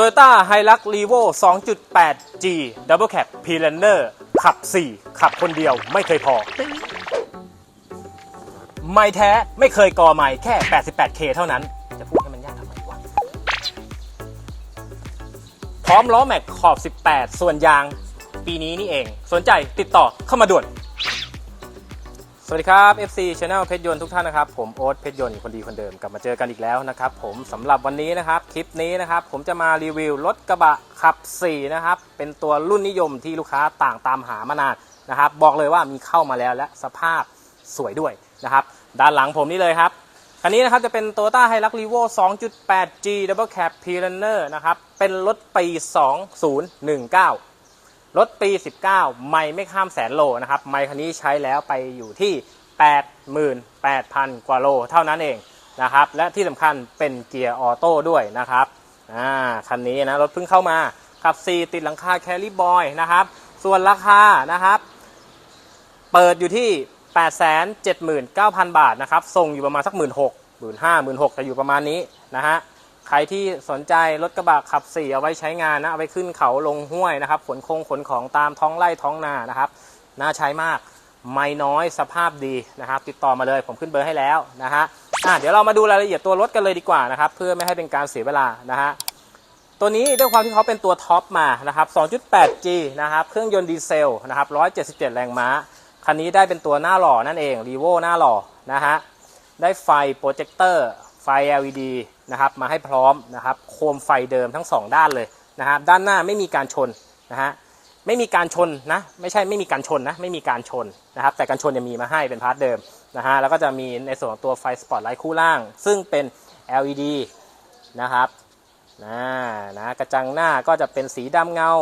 Toyota Hilux Revo 2.8G Double Cab p l a n n e r ขับ 4 ขับคนเดียวไม่เคยพอ ไม่แท้ไม่เคยกอไม่แค่ 88K เท่านั้น จะพูดให้มันยากทำไมวะพร้อมล้อแม็กขอบ 18 ส่วนยาง ปีนี้นี่เอง สนใจติดต่อเข้ามาด่วน สวัสดีครับ FC Channel เพชรยนต์ทุกท่านนะครับ ผมโอ๊ตเพชรยนต์คนดีคนเดิมกลับมาเจอกันอีกแล้วนะครับ ผมสำหรับวันนี้นะครับคลิปนี้นะครับ ผมจะมารีวิวรถกระบะขับ 4 นะครับ เป็นตัวรุ่นนิยมที่ลูกค้าต่างตามหามานานนะครับ บอกเลยว่ามีเข้ามาแล้วและสภาพสวยด้วยนะครับ ด้านหลังผมนี่เลยครับคันนี้นะครับจะเป็น Toyota Hilux Revo 2.8G Double Cab p l a n n e r นะครับ เป็นรถปี 2019 รถปี 19 ไม่ไม่ข้ามแสนโลนะครับ ไม่คันนี้ใช้แล้วไปอยู่ที่ 88,000 กว่าโลเท่านั้นเองนะครับ และที่สำคัญเป็นเกียร์ออโต้ด้วยนะครับ อ่า คันนี้นะ รถเพิ่งเข้ามาขับ 4 ติดหลังคาแคล r ี b อยนะครับ ส่วนราคานะครับ เปิดอยู่ที่ 879,000 บาทนะครับ ส่งอยู่ประมาณสัก 1 6 0 0 0 1 5 0 0 0 6จะอยู่ประมาณนี้นะฮะ ใครที่สนใจรถกระบะขับ4เอาไว้ใช้งานนะเอาไว้ขึ้นเขาลงห้วยนะครับขนคงขนของตามท้องไร่ท้องนานะครับน่าใช้มากไม่น้อยสภาพดีนะครับ ติดต่อมาเลยผมขึ้นเบอร์ให้แล้วนะฮะอะเดี๋ยวเรามาดูรายละเอียดตัวรถกันเลยดีกว่านะครับ เพื่อไม่ให้เป็นการเสียเวลานะฮะตัวนี้ด้วยความที่เขาเป็นตัวท็อปมานะครับ 2.8G นะครับ เครื่องยนต์ดีเซลนะครับ 177 แรงม้า คันนี้ได้เป็นตัวหน้าหล่อนั่นเองรีโวหน้าหล่อนะฮะ ได้ไฟโปรเจคเตอร์ ไฟ LED นะครับมาให้พร้อมนะครับโคมไฟเดิมทั้ง 2 ด้านเลยนะครับด้านหน้าไม่มีการชนนะฮะไม่มีการชนนะไม่ใช่ไม่มีการชนนะไม่มีการชนนะครับแต่การชนยังมีมาให้เป็นพาร์ทเดิมนะฮะแล้วก็จะมีในส่วนของตัวไฟสปอตไลท์คู่ล่าง ซึ่งเป็น LED นะครับนะนะกระจังหน้าก็จะเป็นสีดำเงา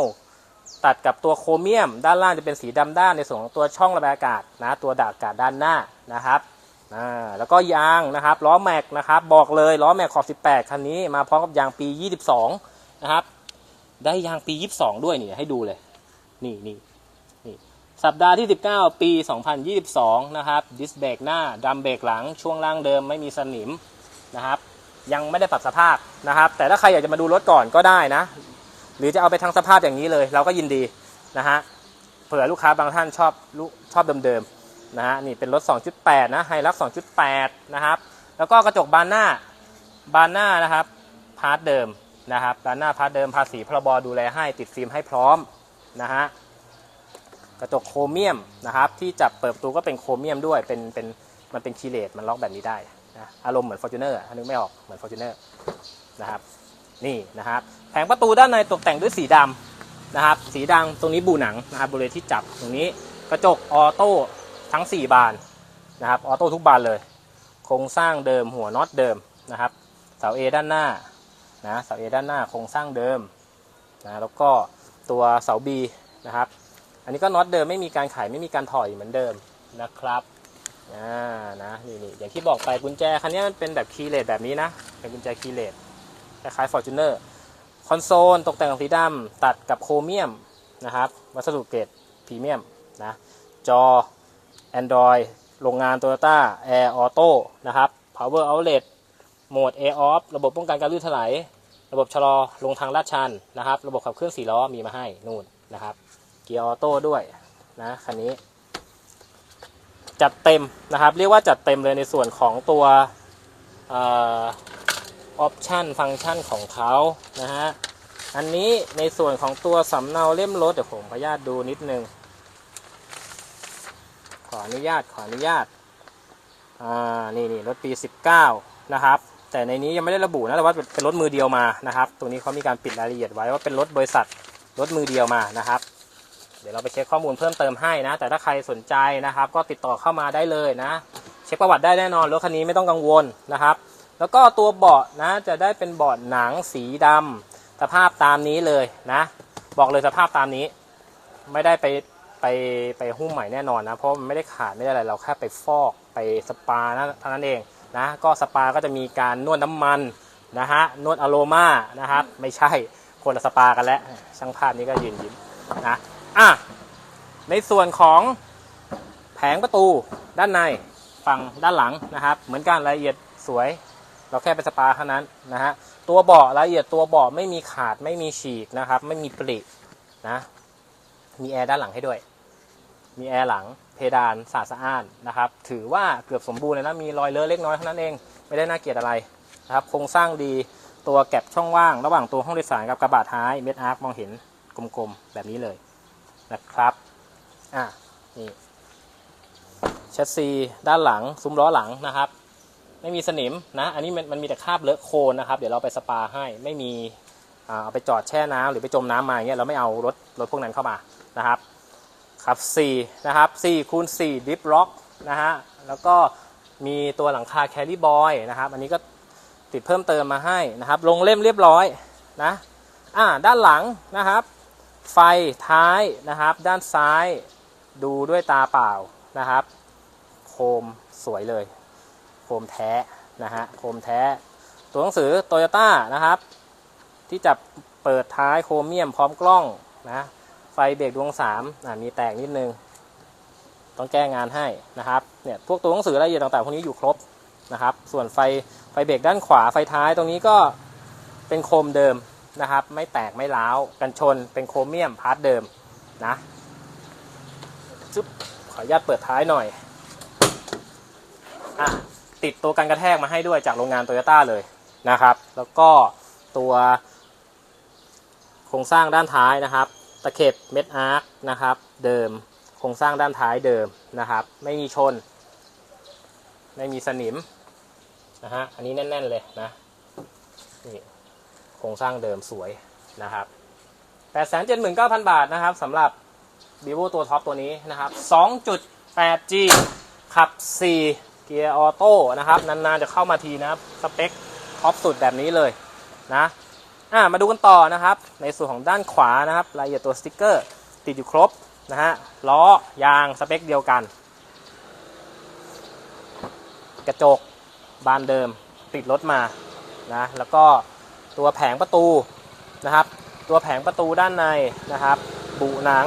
ตัดกับตัวโครเมียม ด้านล่างจะเป็นสีดำด้านในส่วนของตัวช่องระบายอากาศนะตัวดาบอากาศด้านหน้านะครับ อ่าแล้วก็ยางนะครับล้อแม็กนะครับบอกเลยล้อแม็กขอบ 18 คันนี้มาพร้อมกับยางปี 22 นะครับ ได้ยางปี 22 ด้วยนี่ให้ดูเลย นี่นี่นี่สัปดาห์ที่ 19 ปี 2022 นะครับดิสเบรกหน้าดัมเบรกหลังช่วงล่างเดิมไม่มีสนิมนะครับ ยังไม่ได้ปรับสภาพนะครับ แต่ถ้าใครอยากจะมาดูรถก่อนก็ได้นะ หรือจะเอาไปทั้งสภาพอย่างนี้เลย เราก็ยินดีนะฮะเผื่อลูกค้าบางท่านชอบลูกชอบเดิมๆ นะฮะนี่เป็นรถ 2.8 นะไฮรัก2.8 นะครับ แล้วก็กระจกบานหน้าบานหน้านะครับพาร์ทเดิมนะครับบานหน้าพาร์ทเดิมภาษีพรบดูแลให้ติดฟิล์มให้พร้อมนะฮะกระจกโครเมียมนะครับที่จับเปิดประตูก็เป็นโครเมียมด้วยเป็นเป็นมันเป็นคีเลตมันล็อกแบบนี้ได้นะอารมณ์เหมือน Fortuner อะถ้านึกไม่ออกเหมือน Fortuner นะครับนี่นะครับแผงประตูด้านในตกแต่งด้วยสีดำนะครับสีดำตรงนี้บูหนังนะครับบริเวณที่จับตรงนี้กระจกออโต้ ทั้ง 4 บานนะครับออโต้ทุกบานเลย โครงสร้างเดิมหัวน็อตเดิมนะครับเสา A ด้านหน้านะเสา A ด้านหน้าโครงสร้างเดิมนะแล้วก็ตัวเสา B นะครับ อันนี้ก็น็อตเดิมไม่มีการไขไม่มีการถอยเหมือนเดิมนะครับอ่านะนี่นี่อย่างที่บอกไปกุญแจคันนี้มันเป็นแบบคีย์เลสแบบนี้นะเป็นกุญแจคีย์เลสคล้ายๆ Fortuner คอนโซลตกแต่งสีดำตัดกับโครเมียมนะครับ วัสดุเกรดพรีเมียมนะจอ Android โรงงาน Toyota Air Auto นะครับ Power Outlet โหมด Air Off ระบบป้องกันการลื่นถลายระบบชะลอลงทางลาดชันนะครับ ระบบขับเคลื่อนสี่ล้อมีมาให้นู่นนะครับ เกียร์ออโต้ด้วยนะคันนี้ จัดเต็มนะครับ เรียกว่าจัดเต็มเลยในส่วนของตัวออปชันฟังก์ชันของเขานะฮะอันนี้ในส่วนของตัวสำเนาเล่มรถเดี๋ยวผมขออนุญาตดูนิดนึง ขออนุญาตขออนุญาตอ่านี่นี่รถปี 19 นะครับ แต่ในนี้ยังไม่ได้ระบุนะว่าเป็นรถมือเดียวมานะครับ ตรงนี้เขามีการปิดรายละเอียดไว้ว่าเป็นรถบริษัทรถมือเดียวมานะครับ เดี๋ยวเราไปเช็คข้อมูลเพิ่มเติมให้นะ แต่ถ้าใครสนใจนะครับ ก็ติดต่อเข้ามาได้เลยนะ เช็คประวัติได้แน่นอนรถคันนี้ไม่ต้องกังวลนะครับ แล้วก็ตัวเบาะนะจะได้เป็นเบาะหนังสีดำสภาพตามนี้เลยนะ บอกเลยสภาพตามนี้ ไม่ได้ไป ไปไปหุ้มใหม่แน่นอนนะเพราะมันไม่ได้ขาดไม่ได้อะไรเราแค่ไปฟอกไปสปานะเท่านั้นเองนะก็สปาก็จะมีการนวดน้ำมันนะฮะนวดอะโรมานะครับไม่ใช่คนละสปากันแล้วช่างภาพนี้ก็ยืนยิ้มนะอะในส่วนของแผงประตูด้านในฝั่งด้านหลังนะครับ เหมือนกันรายละเอียดสวย เราแค่ไปสปาเท่านั้นนะฮะตัวเบาะรายละเอียดตัวเบาะไม่มีขาดไม่มีฉีกนะครับ ไม่มีปรินะ มีแอร์ด้านหลังให้ด้วย มีแอร์หลัง เพดานสะอาดสะอ้านนะครับ ถือว่าเกือบสมบูรณ์เลยนะ มีรอยเลอะเล็กน้อยเท่านั้นเอง ไม่ได้น่าเกลียดอะไรนะครับ โครงสร้างดี ตัวแก็บช่องว่าง ระหว่างตัวห้องโดยสารกับกระบะท้ายเม็ดอาร์คมองเห็นกลมๆแบบนี้เลยนะครับ อะนี่แชสซีด้านหลัง ซุ้มล้อหลังนะครับ ไม่มีสนิมนะ อันนี้มันมันมีแต่คราบเลอะโคลนนะครับ เดี๋ยวเราไปสปาให้ ไม่มีเอาไปจอดแช่น้ำหรือไปจมน้ำมาอย่างเงี้ยเราไม่เอารถรถพวกนั้นเข้ามา นะครับครับ 4 นะครับ 4 คูณ 4 ดิฟล็อกนะฮะ แล้วก็มีตัวหลังคาแคลรี่บอยนะครับ อันนี้ก็ติดเพิ่มเติมมาให้นะครับ ลงเล่มเรียบร้อยนะ อ่า ด้านหลังนะครับ ไฟท้ายนะครับ ด้านซ้ายดูด้วยตาเปล่านะครับ โคมสวยเลย โคมแท้นะฮะ โคมแท้ ตัวหนังสือโตโยต้านะครับ ที่จะเปิดท้ายโครเมียมพร้อมกล้องนะ ไฟเบรกดวงสามมีแตกนิดนึง ต้องแก้งานให้นะครับ เนี่ยพวกตัวหนังสือรายละเอียดต่างๆพวกนี้อยู่ครบนะครับ ส่วนไฟไฟเบรกด้านขวาไฟท้ายตรงนี้ก็เป็นโคมเดิมนะครับ ไม่แตกไม่ร้าวกันชนเป็นโครเมียมพาร์ทเดิมนะซึบขออนุญาตเปิดท้ายหน่อยอะติดตัวกันกระแทกมาให้ด้วยจากโรงงานโตโยต้าเลยนะครับ แล้วก็ตัวโครงสร้างด้านท้ายนะครับ ตะเข็บเม็ดอาร์คนะครับ เดิมโครงสร้างด้านท้ายเดิมนะครับ ไม่มีชน ไม่มีสนิมนะฮะอันนี้แน่น ๆ เลยนะนี่โครงสร้างเดิมสวยนะครับ879,000 บาทนะครับสำหรับ vivo ตัวท็อปตัวนี้นะครับ 2.8G ขับ 4 เกียร์ออโต้นะครับ นาน ๆ จะเข้ามาทีนะครับ สเปคท็อปสุดแบบนี้เลยนะ อ่ามาดูกันต่อนะครับ ในส่วนของด้านขวานะครับรายละเอียดตัวสติกเกอร์ ติดอยู่ครบนะฮะล้อยางสเปคเดียวกัน กระจกบานเดิมติดรถมานะแล้วก็ตัวแผงประตูนะครับ ตัวแผงประตูด้านในนะครับบุหนัง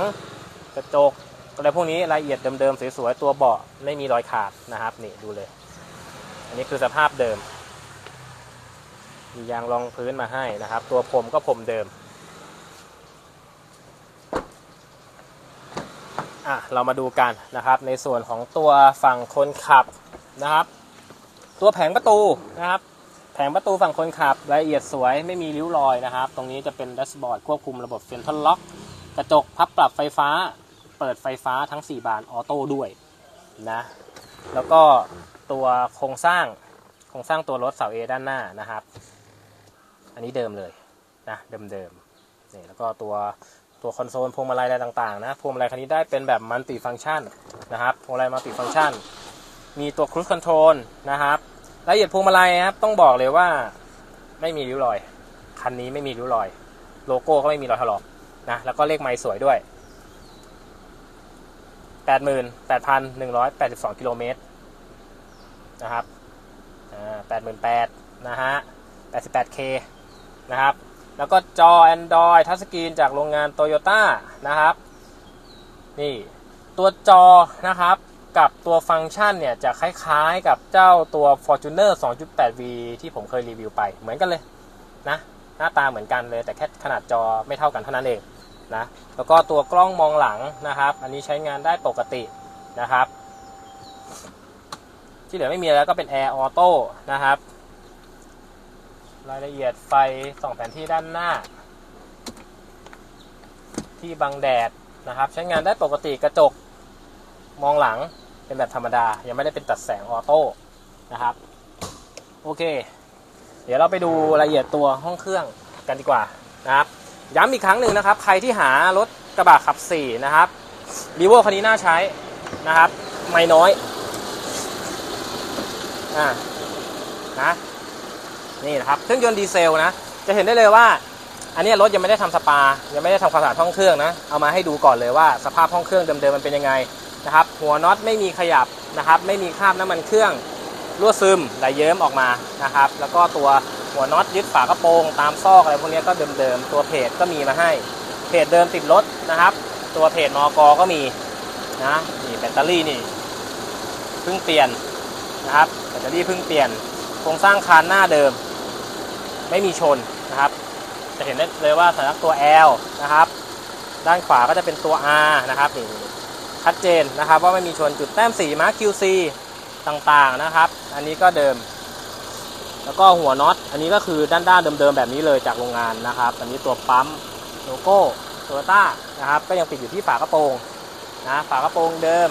กระจกอะไรพวกนี้รายละเอียดเดิมๆสวยๆตัวเบาะไม่มีรอยขาดนะครับนี่ดูเลย อันนี้คือสภาพเดิม มียางรองพื้นมาให้นะครับ ตัวพรมก็พรมเดิมอะเรามาดูกันนะครับ ในส่วนของตัวฝั่งคนขับนะครับ ตัวแผงประตูนะครับ แผงประตูฝั่งคนขับรายละเอียดสวยไม่มีริ้วรอยนะครับ ตรงนี้จะเป็นแดชบอร์ดควบคุมระบบเซ็นทรัลล็อก กระจกพับปรับไฟฟ้า เปิดไฟฟ้าทั้ง 4 บานออโต้ด้วยนะแล้วก็ตัวโครงสร้างโครงสร้างตัวรถเสาเอด้านหน้านะครับ นนี้เดิมเลยนะเดิมๆนี่แล้วก็ตัวตัวคอนโซลพวงมาลัยอะไรต่างๆนะพวงมาลัยคันนี้ได้เป็นแบบมัลติฟัง c t ชันนะครับพวงมาลัยมัลติฟัง c t ชัน มีตัวครู i คอนโทรลนะครับรายละเอียดพวงมาลัยนะครับต้องบอกเลยว่าไม่มีริ้วรอย คันนี้ไม่มีริ้วรอย โลโก้ก็ไม่มีรอยถลอกนะแล้วก็เลขไมล์สวยด้วย 88,182กิโลเมตรนะครับอ่า88,000นะฮะ 88K นะครับ แล้วก็จอ Android ทัชสกรีนจากโรงงาน Toyota นะครับ นี่ตัวจอนะครับกับตัวฟังก์ชันเนี่ยจะคล้ายๆกับเจ้าตัว Fortuner 2.8V ที่ผมเคยรีวิวไปเหมือนกันเลยนะหน้าตาเหมือนกันเลยแต่แค่ขนาดจอไม่เท่ากันเท่านั้นเองนะแล้วก็ตัวกล้องมองหลังนะครับ อันนี้ใช้งานได้ปกตินะครับ ที่เหลือไม่มีแล้วก็เป็น Air Auto นะครับ รายละเอียดไฟส่องแผนที่ด้านหน้า ที่บังแดดนะครับ ใช้งานได้ปกติกระจกมองหลังเป็นแบบธรรมดา ยังไม่ได้เป็นตัดแสงออโต้นะครับ โอเค เดี๋ยวเราไปดูรายละเอียดตัวห้องเครื่องกันดีกว่านะครับ ย้ำอีกครั้งหนึ่งนะครับ ใครที่หารถกระบะขับ 4 นะครับรีโวคันนี้น่าใช้นะครับ ไม่น้อย อ่านะ นี่นะครับเครื่องยนต์ดีเซลนะ จะเห็นได้เลยว่า อันนี้รถยังไม่ได้ทำสปา ยังไม่ได้ทำความสะอาดห้องเครื่องนะ เอามาให้ดูก่อนเลยว่าสภาพห้องเครื่องเดิมๆมันเป็นยังไงนะครับ หัวน็อตไม่มีขยับนะครับ ไม่มีคราบน้ำมันเครื่องรั่วซึมไหลเยิ้มออกมานะครับ แล้วก็ตัวหัวน็อตยึดฝากระโปรงตามซอกอะไรพวกนี้ก็เดิมๆตัวเพจก็มีมาให้เพจเดิมติดรถนะครับ ตัวเพจมอกก็มีนะนี่แบตเตอรี่นี่เพิ่งเปลี่ยนนะครับแบตเตอรี่เพิ่งเปลี่ยนโครงสร้างคานหน้าเดิม ไม่มีชนนะครับ จะเห็นได้เลยว่าสัญลักษณ์ตัว L นะครับ ด้านขวาก็จะเป็นตัว R นะครับนี่ชัดเจนนะครับว่าไม่มีชนจุดแต้มสีมาร์ค QC ต่างๆนะครับ อันนี้ก็เดิม แล้วก็หัวน็อต อันนี้ก็คือด้านด้านเดิมๆแบบนี้เลยจากโรงงานนะครับ อันนี้ตัวปั๊มโลโก้โตโยต้านะครับ ก็ยังติดอยู่ที่ฝากระโปรงนะฝากระโปรงเดิม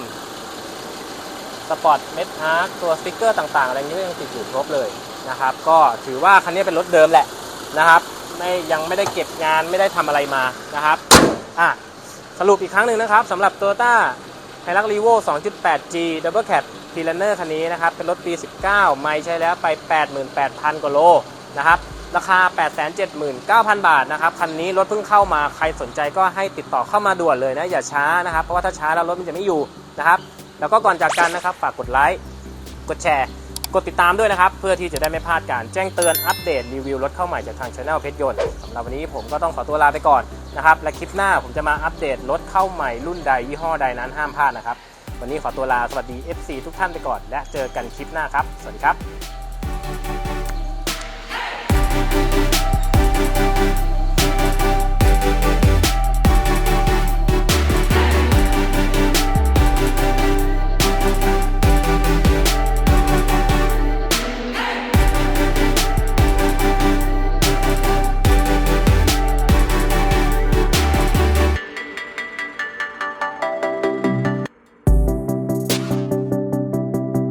สปอร์ตเม็ดอาร์ตัวสติ๊กเกอร์ต่างๆ อะไรนี้ก็ยังติดอยู่ครบเลย นะครับ ก็ถือว่าคันนี้เป็นรถเดิมแหละนะครับไม่ยังไม่ได้เก็บงานไม่ได้ทำอะไรมานะครับอะสรุปอีกครั้งหนึ่งนะครับสำหรับ Toyota h i l u x r e v o 2.8G Double Cab p r e n e r คันนี้นะครับ เป็นรถปี 19 ไม่ใช้แล้วไป 88,000 กว่าโลนะครับ ราคา 879,000 บาทนะครับ คันนี้รถเพิ่งเข้ามาใครสนใจก็ให้ติดต่อเข้ามาด่วนเลยนะ อย่าช้านะครับ เพราะว่าถ้าช้าแล้วรถมันจะไม่อยู่นะครับ แล้วก็ก่อนจากกันนะครับ ฝากกดไลค์ กดแชร์ กดติดตามด้วยนะครับ เพื่อที่จะได้ไม่พลาดการแจ้งเตือนอัปเดตรีวิวรถเข้าใหม่จากทางช anel เพชรยนต์สำหรับวันนี้ผมก็ต้องขอตัวลาไปก่อนนะครับ และคลิปหน้าผมจะมาอัปเดตรถเข้าใหม่รุ่นใดยี่ห้อใดนั้นห้ามพลาดนะครับ วันนี้ขอตัวลาสวัสดี FC ทุกท่านไปก่อน และเจอกันคลิปหน้าครับ สวัสดีครับ